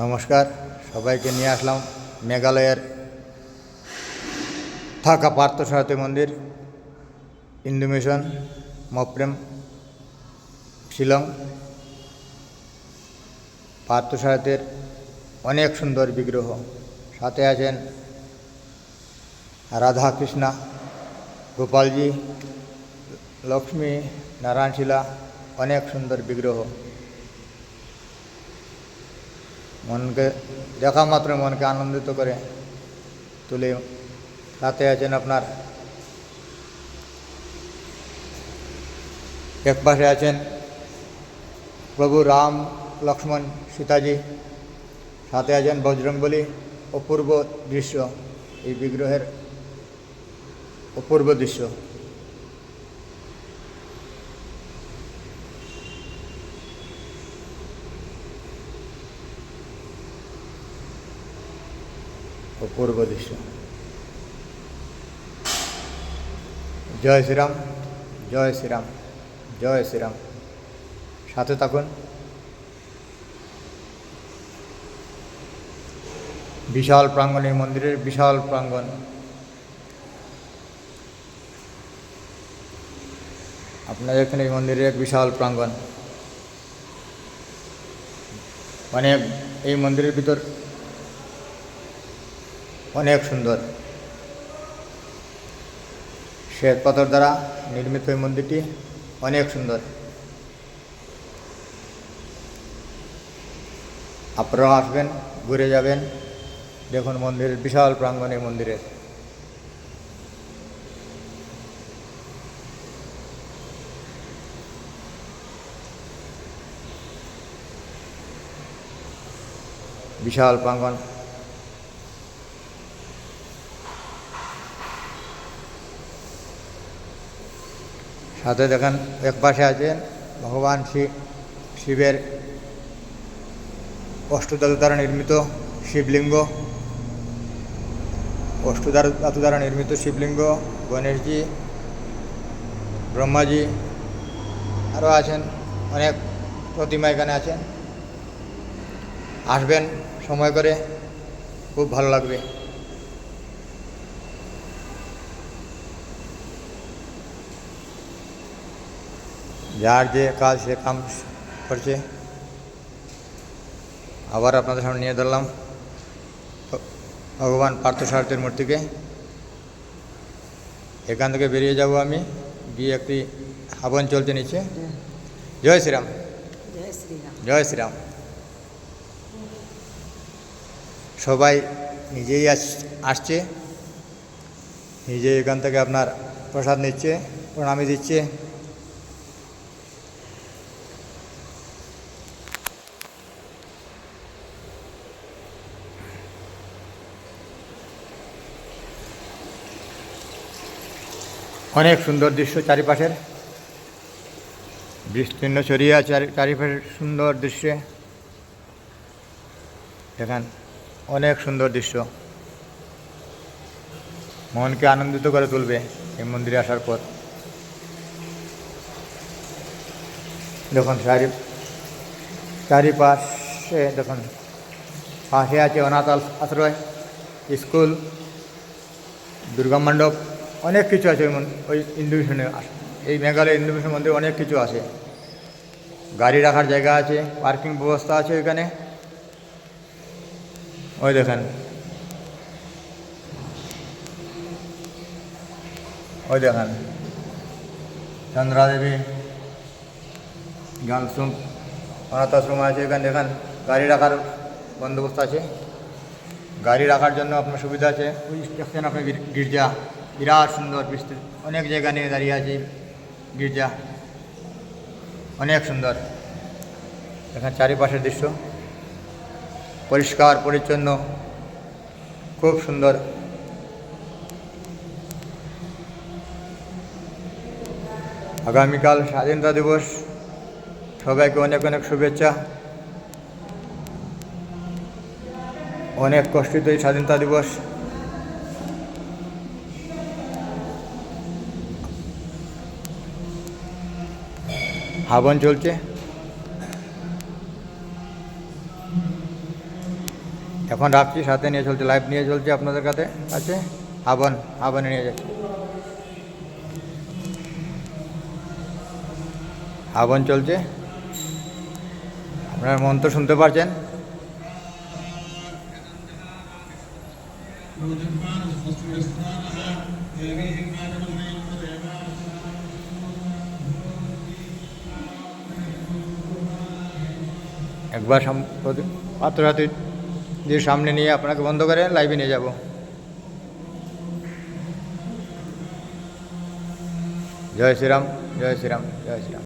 নমস্কার, সবাইকে নিয়ে আসলাম মেঘালয়ের থাকা পার্থসারথী মন্দির ইন্দু মিশন মপ্রেম, শিলং। পার্থসারথীর অনেক সুন্দর বিগ্রহ। সাথে আছেন রাধা কৃষ্ণা গোপালজি, লক্ষ্মী নারায়ণ শিলা অনেক সুন্দর বিগ্রহ। মনকে, দেখা মাত্র মনকে আনন্দিত করে তুলে সাথে আছেন আপনার। এক পাশে আছেন প্রভু রাম লক্ষ্মণ সীতাজি, সাথে আছেন বজরংবলী অপূর্ব দৃশ্য, এই বিগ্রহের অপূর্ব দৃশ্য। অপূর্ব দৃশ্য জয় শ্রীরাম জয় শ্রীরাম জয় শ্রীরাম। সাথে থাকুন। বিশাল প্রাঙ্গণ এই মন্দিরের বিশাল প্রাঙ্গণ। আপনাদের এখানে এই মন্দিরের এক বিশাল প্রাঙ্গণ। মানে এই মন্দিরের ভিতর অনেক সুন্দর। শ্বেত পাথর দ্বারা নির্মিত এই মন্দিরটি অনেক সুন্দর। আপনারাও আসবেন, ঘুরে যাবেন। দেখুন মন্দিরের বিশাল প্রাঙ্গণ মন্দিরের। বিশাল প্রাঙ্গণ। সাথে দেখেন এক পাশে আছেন ভগবান শিব শিবের অষ্টধাতু দ্বারা নির্মিত শিবলিঙ্গ অষ্টধাতু ধাতু দ্বারা নির্মিত শিবলিঙ্গ, গণেশজি, ব্রহ্মাজি, আরও আছেন, অনেক প্রতিমা এখানে আছেন। আসবেন সময় করে, খুব ভালো লাগবে। যার যে কাজ সে কাম করছে। আবার আপনাদের সামনে নিয়ে ধরলাম। ভগবান পার্থসারথীর মূর্তিকে। এখান থেকে বেরিয়ে যাব আমি। গিয়ে একটি হাবন চলছে নিচে জয় শ্রীরাম। জয় শ্রীরাম। সবাই নিজেই আস- আসছে। নিজে এখান থেকে আপনার প্রসাদ নিচ্ছে প্রণামী দিচ্ছে। অনেক সুন্দর দৃশ্য চারিপাশের। বিস্তীর্ণ ছড়িয়ে চারি চারিপাশের সুন্দর দৃশ্যে। দেখেন, অনেক সুন্দর দৃশ্য। মনকে আনন্দিত করে তুলবে এই মন্দিরে আসার পর। দেখুন, চারি চারিপাশে, দেখুন, পাশে আছে অনাথ আশ্রয়, স্কুল, দুর্গা মণ্ডপ। অনেক কিছু আছে ওই মিশনে এই মেঘালয় মিশন মন্দিরে অনেক কিছু আছে। গাড়ি রাখার জায়গা আছে, পার্কিং ব্যবস্থা আছে ওইখানে ওই দেখেন। ওই দেখেন। চন্দ্রা দেবী জ্ঞানশ্রম অনাথ আশ্রম আছে এখানে, দেখেন। গাড়ি রাখার বন্দোবস্ত আছে। গাড়ি রাখার জন্য আপনার সুবিধা আছে। ওই স্টেশন আপনি গির- গির্জা। বিরাট সুন্দর বিস্তৃত। অনেক জায়গা নিয়ে দাঁড়িয়ে আছে, গির্জা। অনেক সুন্দর। এখানে চারিপাশের দৃশ্য। পরিষ্কার, পরিচ্ছন্ন। খুব সুন্দর। আগামীকাল স্বাধীনতা দিবস। সবাইকে অনেক অনেক শুভেচ্ছা। অনেক কষ্টিত এই স্বাধীনতা দিবস। হাবন চলছে। এখন রাখছি সাথে নিয়ে চলছে লাইভ নিয়ে চলছে আপনাদের কাছে। আছে? হাবন হাবনে নিয়ে যাচ্ছে। হাবন চলছে। আপনার মন্ত্র শুনতে পারছেন? একবার পাত্র হাতে দিয়ে সামনে নিয়ে আপনাকে বন্ধ করে লাইভে নিয়ে যাব। জয় শ্রীরাম জয় শ্রীরাম জয় শ্রীরাম।